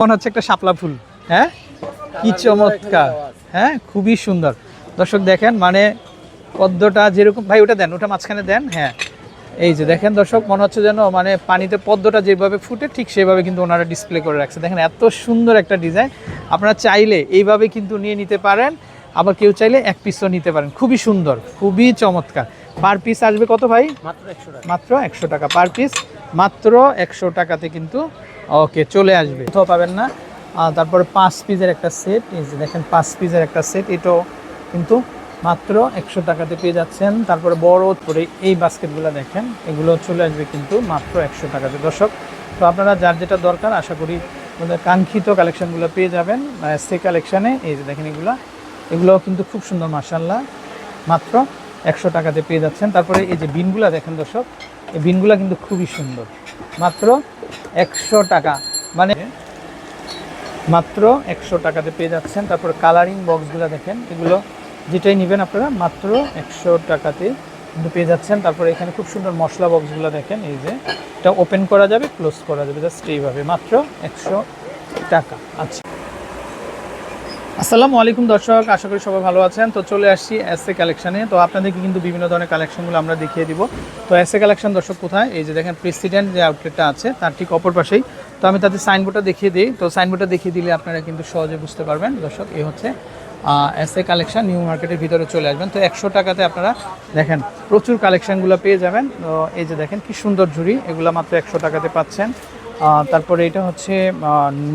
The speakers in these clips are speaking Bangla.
মনে হচ্ছে একটা শাপলা ফুল হ্যাঁ? কি চমৎকার হ্যাঁ? খুবই সুন্দর। দর্শক দেখেন মানে পদ্মটা যেরকম ভাই ওটা দেন ওটা মাঝখানে দেন হ্যাঁ। এই যে দেখেন দর্শক মনে হচ্ছে যেন মানে পানিতে পদ্মটা যেভাবে ফুটে ঠিক সেভাবে কিন্তু ওনারা ডিসপ্লে করে রাখছে। দেখেন এত সুন্দর একটা ডিজাইন আপনারা চাইলে এইভাবে কিন্তু নিয়ে নিতে পারেন। আবার কেউ চাইলে এক পিসও নিতে পারেন। খুবই সুন্দর খুবই চমৎকার। পার পিস আসবে কত ভাই? মাত্র একশো টাকা। মাত্র একশো টাকা। পার পিস মাত্র একশো টাকাতে কিন্তু ওকে চলে আসবে। কোথাও পাবেন না। তারপরে পাঁচ পিসের একটা সেট এই যে দেখেন, পাঁচ পিসের একটা সেট এটাও কিন্তু মাত্র একশো টাকাতে পেয়ে যাচ্ছেন। তারপরে বড় করে এই বাস্কেটগুলো দেখেন, এগুলো চলে আসবে কিন্তু মাত্র একশো টাকাতে। দর্শক, তো আপনারা যার যেটা দরকার, আশা করি কাঙ্ক্ষিত কালেকশনগুলো পেয়ে যাবেন। সে কালেকশানে এই যে দেখেন এগুলো, এগুলোও কিন্তু খুব সুন্দর মার্শাল্লাহ মাত্র একশো টাকাতে পেয়ে যাচ্ছেন। তারপরে এই যে বিনগুলা দেখেন দর্শক, এই বিনগুলা কিন্তু খুবই সুন্দর। মাত্র একশো টাকা। মানে মাত্র একশো টাকাতে পেয়ে যাচ্ছেন। তারপর কালারিং বক্সগুলো দেখেন, এগুলো যেটাই নেবেন আপনারা, মাত্র একশো টাকাতে কিন্তু পেয়ে যাচ্ছেন। তারপর এখানে খুব সুন্দর মশলা বক্সগুলো দেখেন, এই যে। এটা ওপেন করা যাবে ক্লোজ করা যাবে জাস্ট এইভাবে। মাত্র একশো টাকা। আচ্ছা। আসসালামু আলাইকুম দর্শক, আশা করি সবাই ভালো আছেন। তো চলে আসছি এস এ। কালেকশানে তো আপনাদেরকে কিন্তু বিভিন্ন ধরনের কালেকশনগুলো আমরা দেখিয়ে দিব। তো এস এ কালেকশন দর্শক কোথায়? এই যে দেখেন প্রেসিডেন্ট যে আউটলেটটা আছে, তার ঠিক অপর পাশেই। তো আমি তাদের সাইনবোর্ডটা দেখিয়ে দিই। তো সাইনবোর্ডটা দেখিয়ে দিলে আপনারা কিন্তু সহজে বুঝতে পারবেন। দর্শক এই হচ্ছে এস এ কালেকশন নিউ মার্কেটের ভিতরে চলে আসবেন। তো একশো টাকাতে আপনারা দেখেন, প্রচুর কালেকশনগুলো পেয়ে যাবেন। তো এই যে দেখেন, কি সুন্দর ঝুড়ি। এগুলো মাত্র একশো টাকাতে পাচ্ছেন। তারপরে এটা হচ্ছে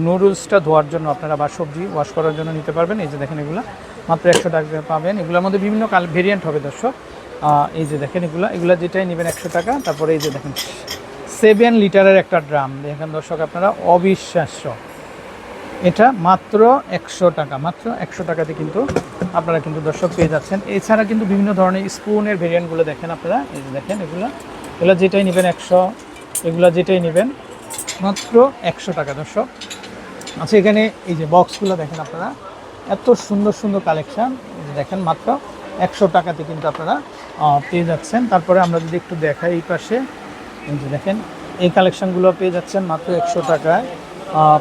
নুডলসটা ধোয়ার জন্য আপনারা বা সবজি ওয়াশ করার জন্য নিতে পারবেন। এই যে দেখেন এগুলো, মাত্র একশো টাকা পাবেন। এগুলোর মধ্যে বিভিন্ন কাল ভেরিয়েন্ট হবে দর্শক। এই যে দেখেন এগুলো এগুলো যেটাই নেবেন একশো টাকা। তারপরে এই যে দেখেন সেভেন লিটারের একটা ড্রাম দেখেন দর্শক আপনারা, অবিশ্বাস্য। এটা মাত্র একশো টাকা, মাত্র একশো টাকাতে কিন্তু আপনারা কিন্তু দর্শক পেয়ে যাচ্ছেন। এছাড়া কিন্তু বিভিন্ন ধরনের স্পুনের ভেরিয়েন্টগুলো দেখেন আপনারা। এই যে দেখেন এগুলো এগুলো যেটাই নেবেন একশো, এগুলো যেটাই নেবেন মাত্র একশো টাকা, দর্শক। আচ্ছা এখানে এই যে বক্সগুলো দেখেন আপনারা, এত সুন্দর সুন্দর কালেকশান দেখেন, মাত্র একশো টাকাতে কিন্তু আপনারা পেয়ে যাচ্ছেন। তারপরে আমরা যদি একটু দেখাই এই পাশে, এই যে দেখেন, এই কালেকশানগুলো পেয়ে যাচ্ছেন মাত্র একশো টাকায়।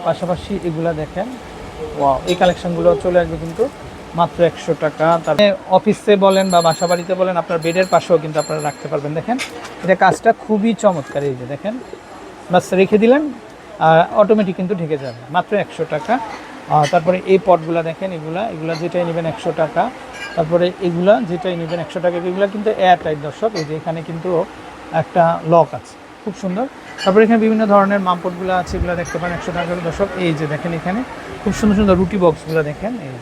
পাশাপাশি এগুলা দেখেন এই কালেকশনগুলো চলে আসবে কিন্তু মাত্র একশো টাকা। তারপরে অফিসে বলেন বা বাসা বাড়িতে বলেন, আপনার বেডের পাশেও কিন্তু আপনারা রাখতে পারবেন। দেখেন, এটা কাজটা খুবই চমৎকার। এই যে দেখেন বাস রেখে দিলেন, আর অটোমেটিক কিন্তু ঢেকে যাবে, মাত্র একশো টাকা। তারপরে এই পটগুলো দেখেন, এগুলা এগুলা যেটাই নেবেন একশো টাকা। তারপরে এগুলা যেটাই নেবেন একশো টাকা, এগুলা কিন্তু এয়ার টাইট দর্শক, এই যে এখানে কিন্তু একটা লক আছে, খুব সুন্দর। তারপরে এখানে বিভিন্ন ধরনের মামপটগুলো আছে, এগুলো দেখতে পারেন একশো টাকার দর্শক। এই যে দেখেন এখানে, খুব সুন্দর সুন্দর রুটি বক্সগুলো দেখেন, এই।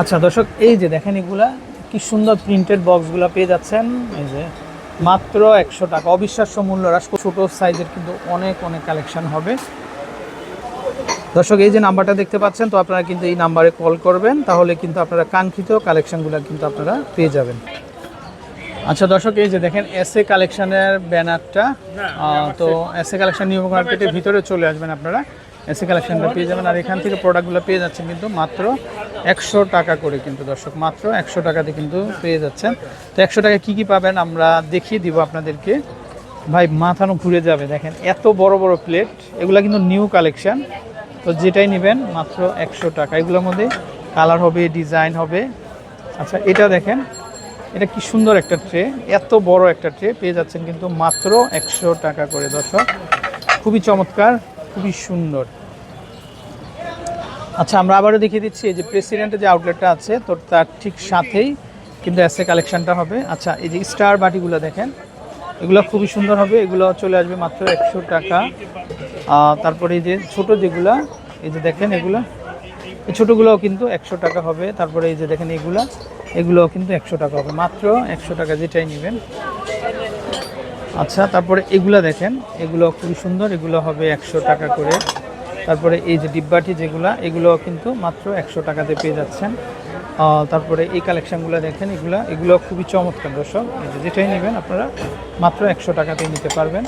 আচ্ছা দর্শক, এই যে দেখেন এগুলা, কি সুন্দর প্রিন্টেড বক্সগুলো পেয়ে যাচ্ছেন, এই যে মাত্র একশো টাকা। অবিশ্বাস্য মূল্য হ্রাস ছোটো সাইজের কিন্তু অনেক অনেক কালেকশন হবে। দর্শক এই যে নাম্বারটা দেখতে পাচ্ছেন তো আপনারা কিন্তু এই নাম্বারে কল করবেন তাহলে কিন্তু আপনারা কাঙ্ক্ষিত কালেকশনগুলো কিন্তু আপনারা পেয়ে যাবেন। আচ্ছা দর্শক এই যে দেখেন এস এ কালেকশানের ব্যানারটা। তো এস এ কালেকশন নিউ মার্কেটের ভিতরে চলে আসবেন আপনারা। এস কালেকশনটা পেয়ে যাবেন। আর এখান থেকে প্রোডাক্টগুলো পেয়ে যাচ্ছেন কিন্তু মাত্র একশো টাকা করে কিন্তু দর্শক, মাত্র একশো টাকাতে কিন্তু পেয়ে যাচ্ছেন। তো একশো টাকা কী কী পাবেন আমরা দেখিয়ে দিব আপনাদেরকে। ভাই মাথানো ঘুরে যাবে। দেখেন, এত বড় বড় প্লেট এগুলো কিন্তু নিউ কালেকশান তো যেটাই নেবেন, মাত্র একশো টাকা। এগুলোর মধ্যে কালার হবে ডিজাইন হবে। আচ্ছা এটা দেখেন, এটা কি সুন্দর একটা ট্রে এত বড় একটা ট্রে পেয়ে যাচ্ছেন কিন্তু মাত্র একশো টাকা করে দর্শক। খুবই চমৎকার, খুবই সুন্দর। আচ্ছা আমরা আবারও দেখিয়ে দিচ্ছি এই যে প্রেসিডেন্টের যে আউটলেটটা আছে, তো তার ঠিক সাথেই কিন্তু এসে কালেকশনটা হবে। আচ্ছা এই যে স্টার বাটিগুলো দেখেন, এগুলো খুবই সুন্দর হবে। এগুলো চলে আসবে মাত্র একশো টাকা। তারপরে এই যে ছোট যেগুলা, এই যে দেখেন এগুলা, এই ছোটোগুলোও কিন্তু একশো টাকা হবে। তারপরে এই যে দেখেন এগুলা, এগুলোও কিন্তু একশো টাকা হবে। মাত্র একশো টাকা যেটাই নেবেন। আচ্ছা তারপরে এগুলা দেখেন, এগুলো খুবই সুন্দর। এগুলো হবে একশো টাকা করে। তারপরে এই যে ডিব্বাটি যেগুলা, এগুলো কিন্তু মাত্র একশো টাকাতে পেয়ে যাচ্ছেন। তারপরে এই কালেকশনগুলো দেখেন, এগুলা, এগুলো খুবই চমৎকার দর্শক। যেটাই নেবেন আপনারা মাত্র একশো টাকাতেই নিতে পারবেন।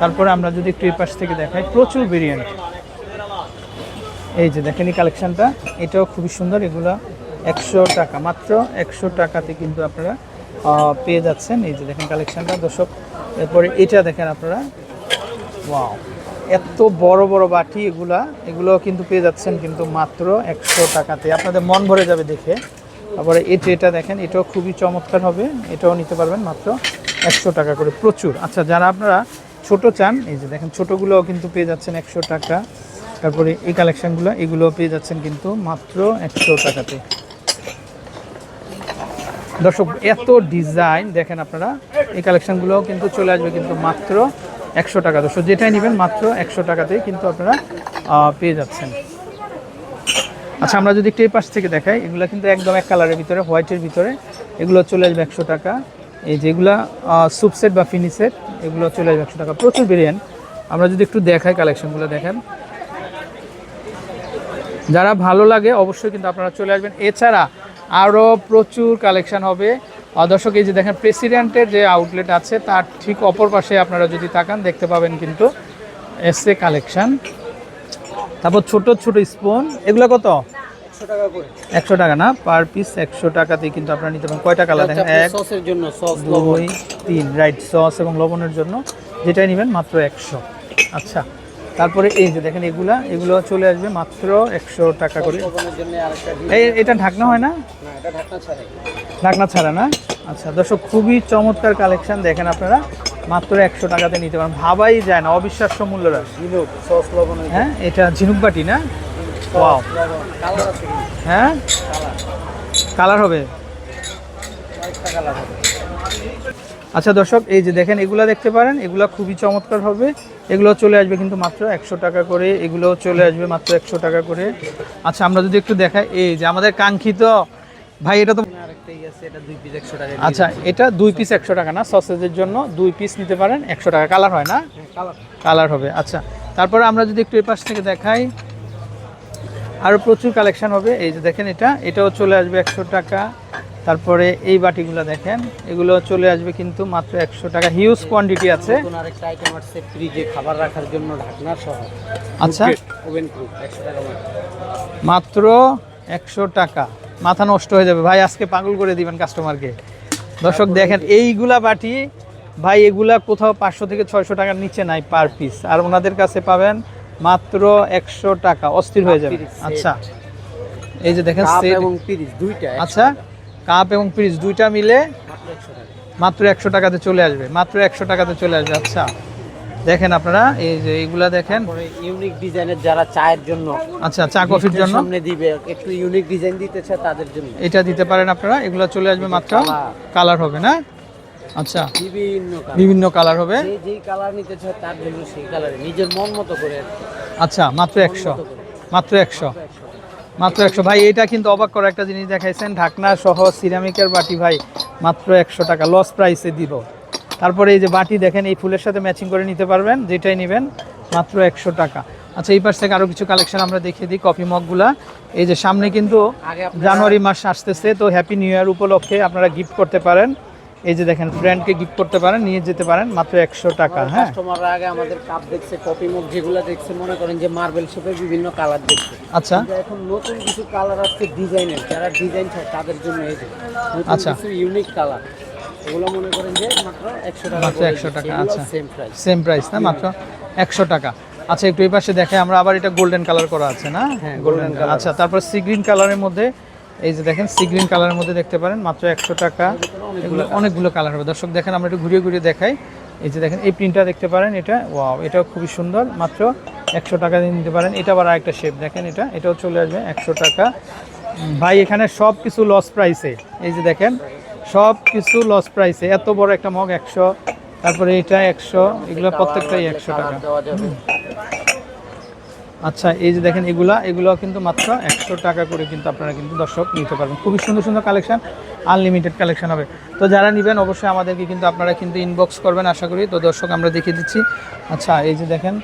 তারপরে আমরা যদি একটু এই পাশ থেকে দেখাই, প্রচুর ভেরিয়েন্ট এই যে দেখেন এই কালেকশনটা এটাও খুবই সুন্দর, এগুলো একশো টাকা, মাত্র একশো টাকাতে কিন্তু আপনারা পেয়ে যাচ্ছেন। এই যে দেখেন কালেকশনটা দর্শক। এরপরে এটা দেখেন আপনারা। ওয়াও। এত বড় বড় বাটি এগুলা এগুলো কিন্তু পেয়ে যাচ্ছেন কিন্তু মাত্র একশো টাকাতে। আপনাদের মন ভরে যাবে দেখে। তারপরে এই ট্রেটা দেখেন, এটাও খুবই চমৎকার হবে। এটাও নিতে পারবেন মাত্র একশো টাকা করে, প্রচুর। আচ্ছা যারা আপনারা ছোট চান, এই যে দেখেন, ছোটোগুলোও কিন্তু পেয়ে যাচ্ছেন একশো টাকা। তারপরে এই কালেকশানগুলো, এগুলোও পেয়ে যাচ্ছেন কিন্তু মাত্র একশো টাকাতে। দর্শক, এত ডিজাইন, দেখেন আপনারা, এই কালেকশনগুলোও কিন্তু চলে আসবে কিন্তু মাত্র একশো টাকা। দর্শক যেটাই নেবেন মাত্র একশো টাকাতেই কিন্তু আপনারা পেয়ে যাচ্ছেন। আচ্ছা আমরা যদি একটু এই পাশ থেকে দেখাই, এগুলো কিন্তু একদম এক কালারের ভিতরে হোয়াইটের ভিতরে। এগুলো চলে আসবে একশো টাকা। এই যেগুলা স্যুপ সেট বা ফিনি সেট এগুলো চলে আসবে একশো টাকা। প্রচুর ভেরিয়েন্ট আমরা যদি একটু দেখাই কালেকশনগুলো দেখেন। যারা ভালো লাগে, অবশ্যই কিন্তু আপনারা চলে আসবেন। এছাড়া আরও প্রচুর কালেকশন হবে। দর্শক এই যে দেখেন প্রেসিডেন্টের যে আউটলেট আছে তার ঠিক অপর পাশে আপনারা যদি তাকান দেখতে পাবেন কিন্তু এস এ কালেকশান তারপর ছোট ছোট স্পুন এগুলো কত? একশো টাকা না? পার পিস একশো টাকাতেই কিন্তু আপনারা নিতে পারেন। কয়টা কালার দেখেন এক সসের জন্য সস দুই তিন রাইট সস এবং লবণের জন্য যেটাই নেবেন মাত্র একশো। আচ্ছা তারপরে এই যে দেখেন এগুলা, এগুলো চলে আসবে মাত্র একশো টাকা করে। এই, এটা ঢাকনা হয় না? ঢাকনা ছাড়া না? আচ্ছা দর্শক, খুবই চমৎকার কালেকশন দেখেন আপনারা। মাত্র একশো টাকাতে নিতে পারেন ভাবাই যায় না, অবিশ্বাস্য মূল্য হ্যাঁ এটা ঝিনুক বাটি না? হ্যাঁ? কালার হবে? আচ্ছা দর্শক এই যে দেখেন এগুলো দেখতে পারেন এগুলা খুবই চমৎকার হবে এগুলো চলে আসবে কিন্তু মাত্র একশো টাকা করে এগুলো চলে আসবে মাত্র একশো টাকা করে। আচ্ছা আমরা যদি একটু দেখাই এই যে আমাদের কাঙ্ক্ষিত ভাই এটা তো আছে এটা দুই পিস আচ্ছা এটা দুই পিস একশো টাকা না সসেজের জন্য দুই পিস নিতে পারেন একশো টাকা। কালার হয় না? কালার কালার হবে আচ্ছা। তারপরে আমরা যদি একটু এই পাশ থেকে দেখাই আরও প্রচুর কালেকশন হবে। এই যে দেখেন এটা এটাও চলে আসবে একশো টাকা। তারপরে এই বাটিগুলো দেখেন এগুলো চলে আসবে কিন্তু মাত্র একশো টাকা। হিউজ কোয়ান্টিটি আছে। আরেকটা আইটেম আসছে ফ্রিজে খাবার রাখার জন্য ঢাকনা সহ। আচ্ছা। ওভেন প্রুফ টাকা মাত্র। একশো টাকা। মাথা নষ্ট হয়ে যাবে। ভাই আজকে পাগল করে দিবেন কাস্টমারকে দর্শক দেখেন এইগুলা বাটি ভাই এগুলা কোথাও পাঁচশো থেকে ছয়শো টাকার নিচে নাই পার পিস আর ওনাদের কাছে পাবেন মাত্র একশো টাকা। অস্থির হয়ে যাবে। আচ্ছা। এই যে দেখেন সেট এবং পিরিজ দুইটা আচ্ছা। কাপ এবং পিস দুইটা মিলে মাত্র একশো টাকাতে চলে আসবে মাত্র একশো টাকাতে চলে আসবে। আচ্ছা দেখেন আপনারা এই যে এইগুলা দেখেন। ইউনিক ডিজাইনের যারা চায়ের জন্য আচ্ছা চা কফির জন্য। সামনে দিবে একটু ইউনিক ডিজাইন দিতে চায় তাদের জন্য। এটা দিতে পারেন আপনারা এগুলো চলে আসবে মাত্র কালার। হবে না? আচ্ছা বিভিন্ন কালার বিভিন্ন কালার হবে। যে কালার নিতে চায় তার জন্য সেই কালারে নিজের মন মতো করে আচ্ছা মাত্র একশো। মাত্র একশো। মাত্র একশো। ভাই এটা কিন্তু অবাক করা একটা জিনিস দেখাইছেন ঢাকনা সহ সিরামিকের বাটি ভাই মাত্র একশো টাকা। লস প্রাইসে দিব। তারপরে এই যে বাটি দেখেন এই ফুলের সাথে ম্যাচিং করে নিতে পারবেন যেটাই নেবেন মাত্র একশো টাকা। আচ্ছা এই পাশ থেকে আরও কিছু কালেকশন আমরা দেখিয়ে দিই কফি মগগুলা এই যে সামনে কিন্তু জানুয়ারি মাস আসতেছে তো হ্যাপি নিউ ইয়ার উপলক্ষে আপনারা গিফট করতে পারেন। এই যে দেখেন ফ্রেন্ডকে গিফট করতে পারেন নিয়ে যেতে পারেন মাত্র একশো টাকা হ্যাঁ? কাস্টমাররা আগে আমাদের কাপ দেখছে কপি মুখ যেগুলো দেখছে মনে করেন যে মার্বেল শেপের বিভিন্ন কালার দেখছে। আচ্ছা। এখন নতুন কিছু কালার আসছে ডিজাইনের যারা ডিজাইন চায় তাদের জন্য এই যে আচ্ছা। কিছু ইউনিক কালার এগুলো মনে করেন যে মাত্র একশো টাকা মাত্র 100 টাকা, আচ্ছা। সেম প্রাইস সেম প্রাইস না? মাত্র একশো টাকা। আচ্ছা একটু এই পাশে দেখে আমরা আবার এটা গোল্ডেন কালার করা আছে না? হ্যাঁ, গোল্ডেন কালার আচ্ছা তারপর সি গ্রিন কালারের মধ্যে এই যে দেখেন সি গ্রিন কালারের মধ্যে দেখতে পারেন মাত্র একশো টাকা। অনেকগুলো কালার হবে। দর্শক দেখেন আমরা একটু ঘুরিয়ে ঘুরিয়ে দেখাই। এই যে দেখেন এই প্রিন্টটা দেখতে পারেন এটা ওয়াও এটাও খুবই সুন্দর। মাত্র একশো টাকা দিয়ে নিতে পারেন। এটা আবার আরেকটা শেপ দেখেন এটা এটাও চলে আসবে একশো টাকা। ভাই এখানে সব কিছু লস প্রাইসে এই যে দেখেন সব কিছু লস প্রাইসে এত বড় একটা মগ একশো তারপরে এটা একশো এগুলো প্রত্যেকটাই একশো টাকা। আচ্ছা এই যে দেখেন এগুলা এগুলো কিন্তু মাত্র একশো টাকা করে কিন্তু আপনারা কিন্তু দর্শক নিতে পারবেন। খুবই সুন্দর সুন্দর কালেকশন আনলিমিটেড কালেকশন হবে। তো যারা নেবেন, অবশ্যই আমাদেরকে কিন্তু আপনারা কিন্তু ইনবক্স করবেন, আশা করি। তো দর্শক, আমরা দেখিয়ে দিচ্ছি। আচ্ছা এই যে দেখেন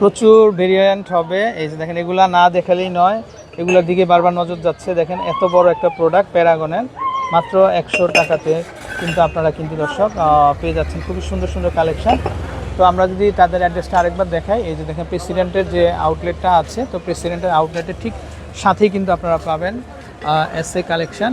প্রচুর ভেরিয়েন্ট হবে। এই যে দেখেন, এগুলা না দেখালেই নয়। এগুলোর দিকে বারবার নজর যাচ্ছে। দেখেন, এত বড় একটা প্রোডাক্ট প্যারাগনের মাত্র একশো টাকাতে কিন্তু আপনারা কিন্তু দর্শক পেয়ে যাচ্ছেন। খুবই সুন্দর সুন্দর কালেকশন। তো আমরা যদি তাদের অ্যাড্রেসটা আরেকবার দেখাই, এই যে দেখেন প্রেসিডেন্টের যে আউটলেটটা আছে, তো প্রেসিডেন্টের আউটলেটের ঠিক সাথেই কিন্তু আপনারা পাবেন এস এ কালেকশন